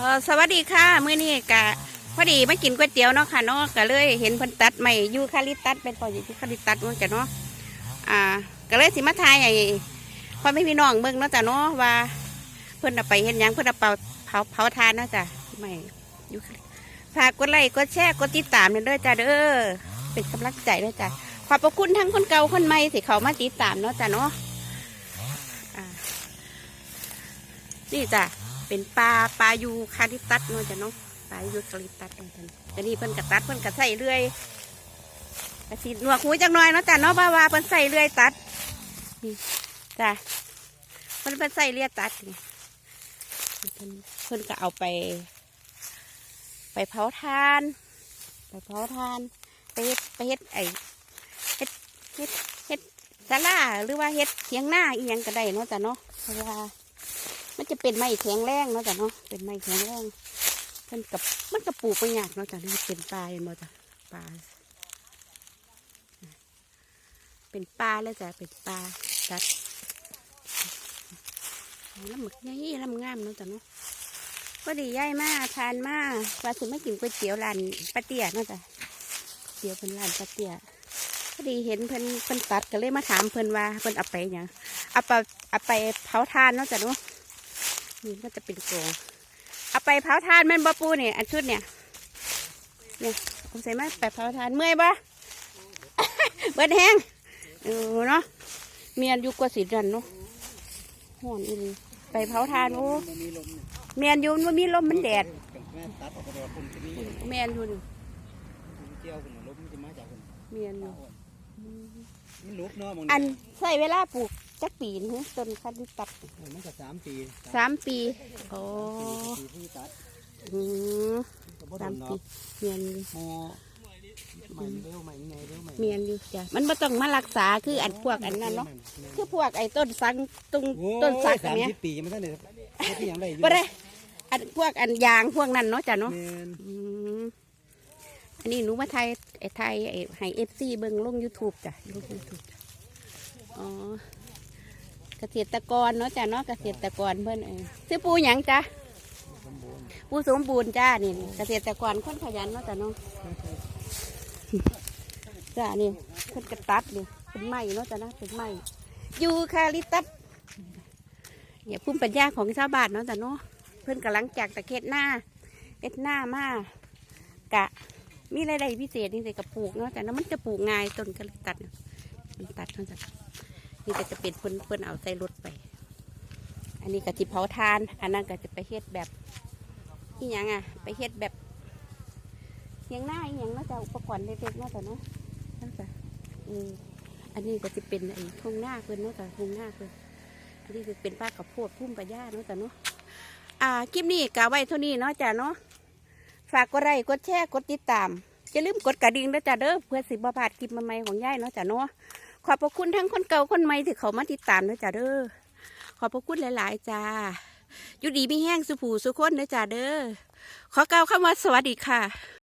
เออสวัสดีค่ะมื้อนี้กะพอดีมากินก๋วยเตี๋ยวเนาะค่ะเนาะก็เลยเห็นเพิ่นตัดใหม่ยูคาลิปตัสเป็นพออยู่ยูคาลิปตัสเนาะจ้ะเนาะอ่าก็เลยสิมาทายไอ้พ่อไม่พี่น้องเบิ่งเนาะจ้ะเนาะว่า เพิ่นเอาไปเฮ็ดหยังเพิ่นเอาเผาเผาเผาทานเนาะจ้ะไม่ยูคาลิฝากกดไลค์กดแชร์กดติดตามเด้อจ้ะเด้อเป็นกำลังใจเด้อจ้ะขอบพระคุณทั้งคนเก่าคนใหม่ที่เขามาติดตามเนาะจ้ะเนาะอ่านี่จ้ะ เป็นปลาปลายูคาลิปตัสเนาะจ้ะเนาะปลายูคาลิปตัสเนาะจ้ะแต่นี่เพิ่นกระตัดเพิ่นกระใส่เรื่อยกระสีหนวกหูจังหน่อยเนาะจ้ะเนาะว่าวาเพิ่นใส่เรื่อยตัดนี่จ้ะเพิ่นเพิ่นใส่เรื่อยตัดนี่เพิ่นเพิ่นก็เอาไป ไปเผาทาน ไปเผาทานไปเฮ็ดไปเฮ็ดไอเฮ็ดเฮ็ดเฮ็ดศาลาหรือว่าเฮ็ดเถียงหน้าอีหยังก็ได้เนาะจ้ะเนาะเพราะว่า มันจะเป็นไม้แข็งแรงเนาะจ้ะเนาะเป็นไม้แข็งแรงมันกับมันกับปลูกไปยากเนาะจ้ะนี่เป็นปลาเนบ่จ้ะปลาเป็นปลาเลยจ้ะเป็นปลาสัตว์แล้วหมึกนี่ลำงามเนาะจ้ะเนาะก็ดีย่ายมากทานมากว่าสิไม่กินก๋วยเตี๋ยวร้านป้าเตี้ยเนาะจ้ะเตี๋ยวเป็นร้านป้าเตี้ยก็ดีเห็นเพิ่นเพิ่นตัดก็เลยมาถามเพิ่นว่าเพิ่นเอาไปหยังเอาไปเอาไปเผาทานเนาะจ้ะเนาะ นี่ก็จะเป็นโกรงเอาไปเผาทานแม่นบ่ปูเนี่ยอันชุดเนี่ยเนี่ยผมใส่มาไปเผาทานเมื่อยบ่เบิดแห้งเออเนาะเมียนอยู่กว่าสีดันเนาะห่อนอีหลีไปเผาทานโอ้มันมีลมเนี่ยเมียนอยู่มันมีลมมันแดดแม่ตัดออกไปแล้วคนที่นี่เมียนอยู่นี่เกี่ยวคนลมมันจะมาจากคนเมียนอยู่มันลุกเนาะมึงอันใส่เวลาปลูก จักปีนฮะต้นคันดิตัดมันก็สามปีสามปี โอ้ปีที่ตัดอืมก็บ่สามทำปีเนาะเมียนอยู่ฮอใหม่เร็วใหม่ไงเร็วใหม่เมียนอยู่จ้ะมันไม่ต้องมารักษาคืออันพวกอันนั้นเนาะคือพวกไอ้ต้นสังตรงต้นสักอัสานมเนี้ยสิบปียังไม่ทันเลยที่ยังได้อยู่บ่ได้อันพวกอันยางพวกนั้นเนาะจ้ะเนาะแม่นอืมอันนี้หนูมาไทยไอ้ไทยไอ้ให้เอฟซีเบิ่งลงยูทูบจ้ะลงยูทูบอ๋อ เกษตรกรเนาะจ้ะเนาะเกษตรกรเพิ่อนเออซื้อปูหยังจ้ะปูสมบูรณ์จ้านี่เกษตรกรคนขยันเนาะจ้ะเนาะจ้านี่เพิ่นกระตัดนี่เป็นไม้เนาะจ้ะนะเป็นไม้ยูคาลิตัสเนี่ยภูมิปัญญาของชาวบ้านเนาะแต่เนาะเพื่อนกำลังจากตะเข็ดหน้าเอ็ดหน้ามากะมีอะไรายได้พิเศษนี่สิกับปลูกเนาะแต่นั้นมันจะปลูกง่ายต้นกระตัดมันตัดเท่านั้น นี่ก็จะเป็นเพิ่นเพิ่นเอาใส่รถไป อันนี้ก็จิเผาทาน อันนั้นก็จะไปเฮ็ดแบบอีหยังอะ ไปเฮ็ดแบบเสียงหน้าอีหยังเนาะแต่อุปกรณ์เล็กๆเนาะแต่เนาะนั่นจ้ะอืมอันนี้ก็จะเป็นไอ้ทุ่งหน้าเพิ่นเนาะแต่ทุ่งหน้าเพิ่นอันนี้คือเป็นป้ากับโพดพุ่มปลาย่าเนาะจ้ะเนาะอ่าคลิปนี้กะไว้เท่านี้เนาะจ้ะเนาะฝากกดไลค์กดแชร์กดติดตามอย่าลืมกดกระดิ่งนะจ้ะเด้อเพื่อสิบพลาดคลิปใหม่ๆของย่ายเนาะจ้ะเนาะ ขอบพระคุณทั้งคนเก่าคนใหม่ที่เขามาติดตามนะจ๊ะเด้อขอบพระคุณหลาย ๆ จ้าอยู่ดีไม่แห้งสุผูสุคนนะจ๊ะเด้อขอกล่าวคำว่าสวัสดีค่ะ